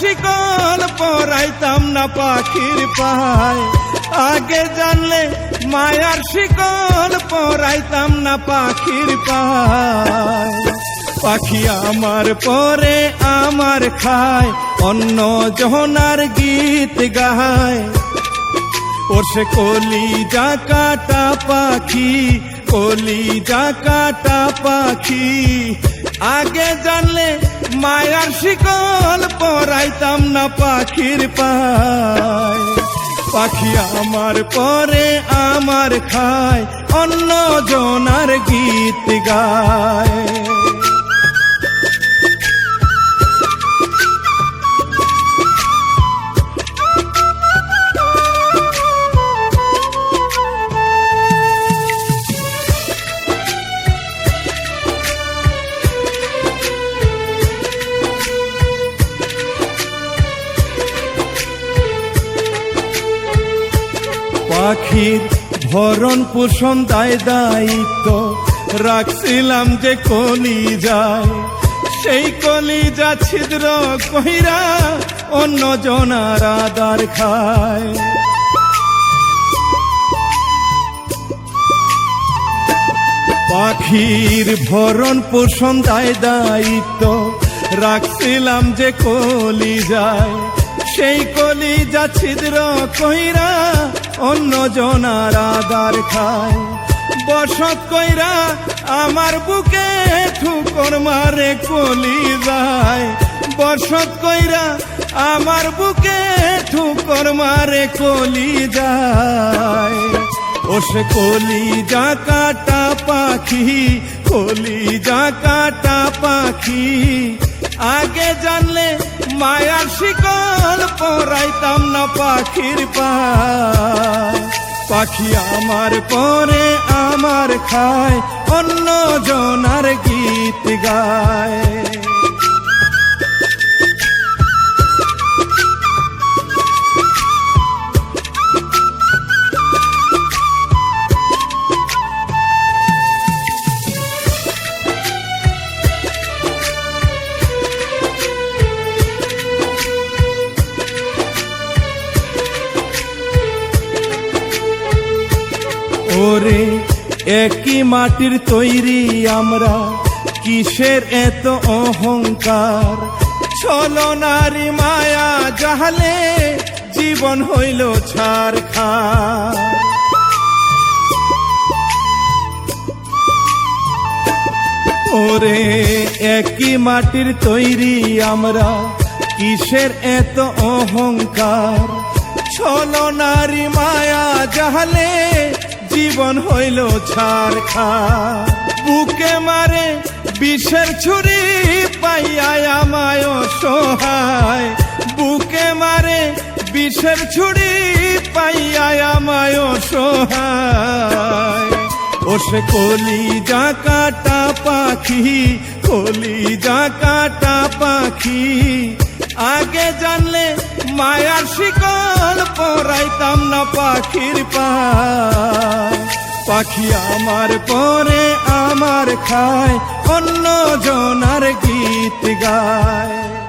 শিকল পরাইতাম না পাখির পায় আগে জানলে মায়ার শিকল পরাইতাম না পাখির পায় পাখি আমার পরে আমার খায় অন্য জহনার গীত গায়। ওর সে কলি যা কাটা পাখি কলি যা কাটা পাখি। আগে জানলে মায়ার শিকল পরাইতাম না পাখির পায়। পাখি আমার পরে, আমার খায়, অন্য জনার গীত গায়। পাখির ভরণ পোষণ দায় দায়িত্ব রাখছিলাম যে কলি যায়, সেই কলি যা ছিদ্র কহিরা অন্য জনার আদার খায়। পাখির ভরণ পোষণ দায় দায়িত্ব রাখছিলাম যে কলি যায় সেই কলি যা ছিদ্র কইরা অন্য জনার আদার খায়। বসত কইরা আমার বুকে ঠুকর মারে কলি যায় বসত কইরা আমার বুকে ঠুকর মারে কলি যায় ও সে কলি যা কাটা পাখি কলি যা কাটা পাখি। আগে জানলে মায়ার শিকল পরাইতাম না পাখির পা পাখি আমার পরে আমার খায় অন্য জনার গীত গায়। ওরে, একই মাটির তৈরি আমরা। কিসের এত অহংকার? ছলো নারী মায়া জাহালে জীবন হইল ছাড় খা ওরে, একই মাটির তৈরি আমরা। কিসের এত অহংকার? ছলো নারী মায়া জাহালে জীবন হইল ছাড় খা বুকে মারে বিষের ছুরি পাইয়ায় আমায় সহায় বুকে মারে বিষের ছুরি পাইয়ায় আমায় সহায় ও সে কলি যা কাটা পাখি কলি যা কাটা পাখি। আগে জানলে মায়ার শিকল পরাইতাম না পাখির পা পাখি আমার পরে আমার খায় অন্য জনার গীত গায়।